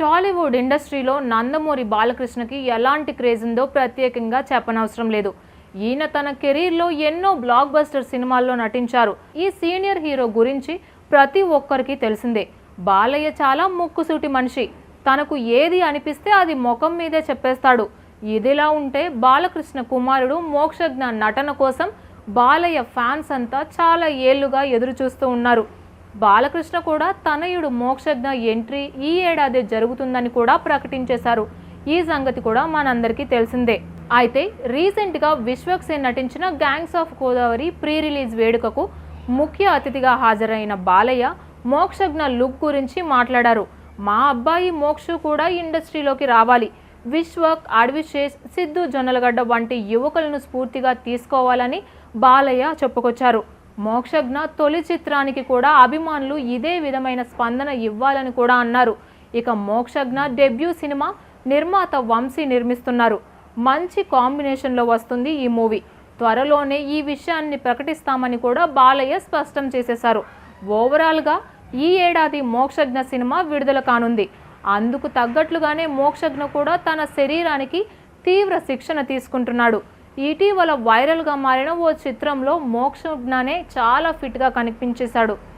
టాలీవుడ్ ఇండస్ట్రీలో నందమూరి బాలకృష్ణకి ఎలాంటి క్రేజ్ ఉందో ప్రత్యేకంగా చెప్పనవసరం లేదు. ఈయన తన కెరీర్లో ఎన్నో బ్లాక్ బస్టర్ సినిమాల్లో నటించారు. ఈ సీనియర్ హీరో గురించి ప్రతి ఒక్కరికి తెలిసిందే. బాలయ్య చాలా ముక్కుసూటి మనిషి. తనకు ఏది అనిపిస్తే అది ముఖం మీదే చెప్పేస్తాడు. ఇదిలా ఉంటే బాలకృష్ణ కుమారుడు మోక్షజ్ఞ నటన కోసం బాలయ్య ఫ్యాన్స్ అంతా చాలా ఏళ్ళుగా ఎదురు చూస్తూ ఉన్నారు. బాలకృష్ణ కూడా తనయుడు మోక్షజ్ఞ ఎంట్రీ ఈ ఏడాది జరుగుతుందని కూడా ప్రకటించేశారు. ఈ సంగతి కూడా మనందరికీ తెలిసిందే. అయితే రీసెంట్గా విశ్వక్ సేన్ నటించిన gangs of Godavari pre release వేడుకకు ముఖ్య అతిథిగా హాజరైన బాలయ్య మోక్షజ్ఞ లుక్ గురించి మాట్లాడారు. మా అబ్బాయి మోక్షు కూడా ఇండస్ట్రీలోకి రావాలి. విశ్వక్ అడవిశేష్ సిద్ధు జొన్నలగడ్డ వంటి యువకులను స్ఫూర్తిగా తీసుకోవాలని బాలయ్య చెప్పుకొచ్చారు. మోక్షజ్ఞ తొలి చిత్రానికి కూడా అభిమానులు ఇదే విధమైన స్పందన ఇవ్వాలని కూడా అన్నారు. ఇక మోక్షజ్ఞ డెబ్యూ సినిమా నిర్మాత వంశీ నిర్మిస్తున్నారు. మంచి కాంబినేషన్లో వస్తుంది ఈ మూవీ. త్వరలోనే ఈ విషయాన్ని ప్రకటిస్తామని కూడా బాలయ్య స్పష్టం చేసేశారు. ఓవరాల్గా ఈ ఏడాది మోక్షజ్ఞ సినిమా విడుదల కానుంది. అందుకు తగ్గట్లుగానే మోక్షజ్ఞ కూడా తన శరీరానికి తీవ్ర శిక్షణ తీసుకుంటున్నాడు. ఇటీవల వైరల్గా మారిన ఓ చిత్రంలో మోక్షజ్ఞనే చాలా ఫిట్గా కనిపించేశాడు.